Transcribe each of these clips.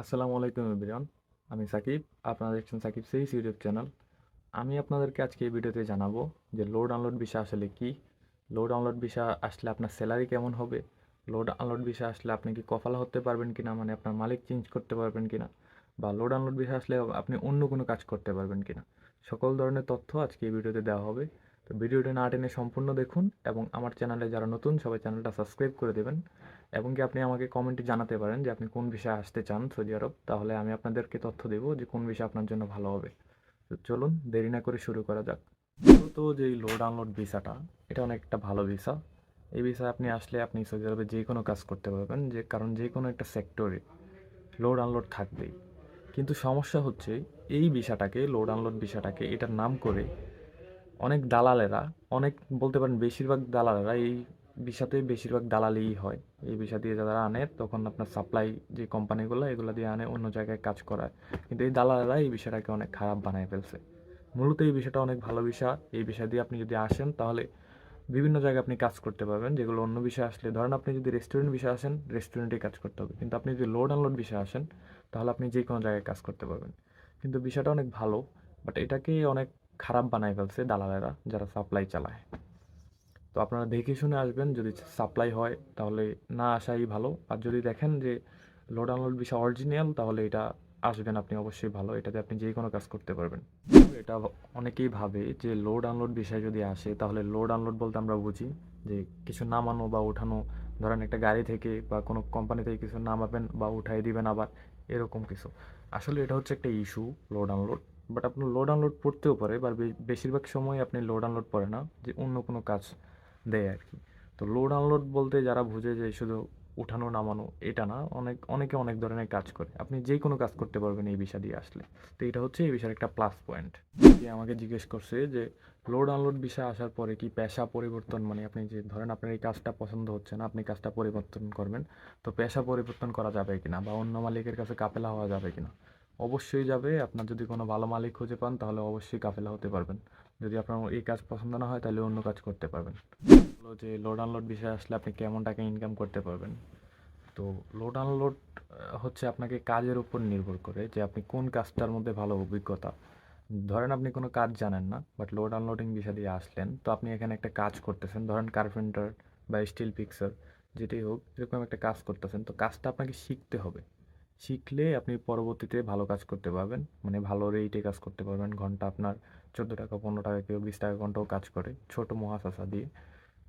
আসসালামু আলাইকুম এভরিওয়ান, আমি সাকিব, আপনারা দেখছেন সাকিব সেইস ইউটিউব চ্যানেল। আমি আপনাদেরকে আজকে এই ভিডিওতে জানাব যে লোড আনলোড বিষয় আসলে কি। লোড আনলোড বিষয় আসলে আপনার স্যালারি কেমন হবে? লোড আনলোড বিষয় আসলে আপনি কি কফালা হতে পারবেন কিনা? মানে আপনার মালিক চেঞ্জ করতে পারবেন কিনা? বা লোড আনলোড বিষয় আসলে আপনি অন্য কোনো কাজ করতে পারবেন কিনা? সকল ধরনের তথ্য আজকে এই ভিডিওতে দেওয়া হবে। তো ভিডিওটি না টেনে সম্পূর্ণ দেখুন এবং আমার চ্যানেলে যারা নতুন, সবাই চ্যানেলটা সাবস্ক্রাইব করে দেবেন। এবং কি আপনি আমাকে কমেন্টে জানাতে পারেন যে আপনি কোন বিষয়ে আসতে চান সৌদি আরব, তাহলে আমি আপনাদেরকে তথ্য দেব যে কোন বিষয় আপনার জন্য ভালো হবে। তো চলুন, দেরি না করে শুরু করা যাক। তো যে এই লোড আনলোড ভিসাটা, এটা অনেকটা ভালো ভিসা। এই ভিসায় আপনি আসলে আপনি সৌদি আরবে যে কোনো কাজ করতে পারবেন, যে কারণ যে কোনো একটা সেক্টরে লোড আনলোড থাকবেই। কিন্তু সমস্যা হচ্ছে, এই ভিসাটাকে লোড আনলোড ভিসাটাকে, এটার নাম করে অনেক দালালেরা, অনেক বলতে পারেন বেশিরভাগ দালালেরা এই বিষাতে বেশিরভাগ দালালিই হয়। এই বিষা দিয়ে যারা আনে, তখন আপনার সাপ্লাই যে কোম্পানিগুলো এগুলো দিয়ে আনে, অন্য জায়গায় কাজ করায়। কিন্তু এই দালালেরা এই বিষয়টাকে অনেক খারাপ বানায় ফেলছে। মূলত এই বিষয়টা অনেক ভালো বিষয় এই বিষয় দিয়ে আপনি যদি আসেন, তাহলে বিভিন্ন জায়গায় আপনি কাজ করতে পারবেন। যেগুলো অন্য বিষয় আসলে, ধরেন আপনি যদি রেস্টুরেন্ট বিষয়ে আসেন রেস্টুরেন্টে কাজ করতে হবে। কিন্তু আপনি যদি লোড আনলোড বিষয়ে আসেন, তাহলে আপনি যে কোনো জায়গায় কাজ করতে পারবেন। কিন্তু বিষয়টা অনেক ভালো বাট এটাকে অনেক খারাপ বানায় ফেলছে দালালেরা যারা সাপ্লাই চালায়। তো আপনারা দেখে শুনে আসবেন যদি সাপ্লাই হয় তাহলে না আসাই ভালো। আর যদি দেখেন যে লোড আনলোড বিষয় অরিজিনাল তাহলে এটা আসবেন আপনি অবশ্যই ভালো। এটাতে আপনি যে কোনো কাজ করতে পারবেন। এটা অনেকেই ভাবে যে লোড আনলোড বিষয় যদি আসে তাহলে লোড আনলোড বলতে আমরা বুঝি যে কিছু নামানো বা ওঠানো ধরেন একটা গাড়ি থেকে বা কোনো কোম্পানি থেকে কিছু নামাবেন বা উঠাই দিবেন আবার, এরকম কিছু। আসলে এটা হচ্ছে একটা ইস্যু লোড আনলোড বাট আপনার লোড আনলোড পড়তেও পারে বা, বেশিরভাগ সময় আপনি লোড আনলোড পড়ে না, যে অন্য কোনো কাজ দেয় আর কি। তো লোড আনলোড বলতে যারা বুঝে যে শুধু উঠানো, নামানো, এটা না, অনেক, অনেকে অনেক ধরনের কাজ করে। আপনি যে কোনো কাজ করতে পারবেন এই বিষয় দিয়ে আসলে। তো এটা হচ্ছে এই বিষয়ের একটা প্লাস পয়েন্ট যে আমাকে জিজ্ঞেস করছে যে লোড আনলোড বিষয় আসার পরে কি পেশা পরিবর্তন মানে আপনি যে ধরেন আপনার এই কাজটা পছন্দ হচ্ছে না, আপনি কাজটা পরিবর্তন করবেন। তো পেশা পরিবর্তন করা যাবে কিনা বা অন্য মালিকের কাছে কাপেলা হওয়া যাবে কিনা? অবশ্যই যাবে। আপনার যদি কোনো ভালো মালিক খুঁজে পান, তাহলে অবশ্যই কাফেলা হতে পারবেন। যদি আপনার এই কাজ পছন্দ না হয়, তাহলে অন্য কাজ করতে পারবেন। হলো যে লোড আনলোড বিষয়ে আসলে আপনি কেমন টাকা ইনকাম করতে পারবেন? তো লোড আনলোড হচ্ছে আপনাকে কাজের উপর নির্ভর করে যে আপনি কোন কাজটার মধ্যে ভালো অভিজ্ঞতা। ধরেন আপনি কোনো কাজ জানেন না বাট লোড আনলোডিং বিষয় দিয়ে আসলেন, তো আপনি এখানে একটা কাজ করতেছেন। ধরেন কার্পেন্টার বা স্টিল পিক্সার যেটাই হোক, এরকম একটা কাজ করতেছেন। তো কাজটা আপনাকে শিখতে হবে। শিখলে আপনি পরবর্তীতে ভালো কাজ করতে পারবেন। মানে ভালো রেটে কাজ করতে পারবেন। ঘণ্টা আপনার চোদ্দ টাকা, পনেরো টাকা কেউ বিশ টাকা ঘন্টাও কাজ করে ছোটো মহাশাসা দিয়ে।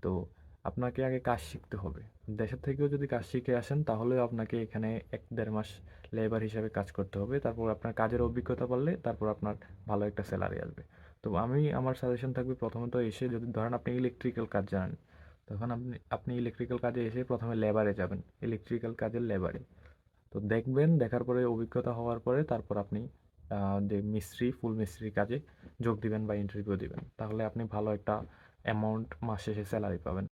তো আপনাকে আগে কাজ শিখতে হবে। দেশের থেকেও যদি কাজ শিখে আসেন, তাহলে আপনাকে এখানে এক, দেড় মাস লেবার হিসাবে কাজ করতে হবে। তারপর আপনার কাজের অভিজ্ঞতা পারলে তারপর আপনার ভালো একটা স্যালারি আসবে। তো আমি, আমার সাজেশন থাকবে প্রথমত এসে যদি ধরেন আপনি ইলেকট্রিক্যাল কাজ জানেন, তখন আপনি আপনি ইলেকট্রিক্যাল কাজে এসে প্রথমে লেবারে যাবেন। ইলেকট্রিক্যাল কাজের লেবারে তো দেখবেন, দেখার পরে অভিজ্ঞতা হওয়ার পরে তারপর আপনি যে মিস্ত্রি, ফুল মিস্ত্রির কাজে যোগ দিবেন বা ইন্টারভিউ দিবেন। তাহলে আপনি ভালো একটা অ্যামাউন্ট মাস শেষে স্যালারি পাবেন।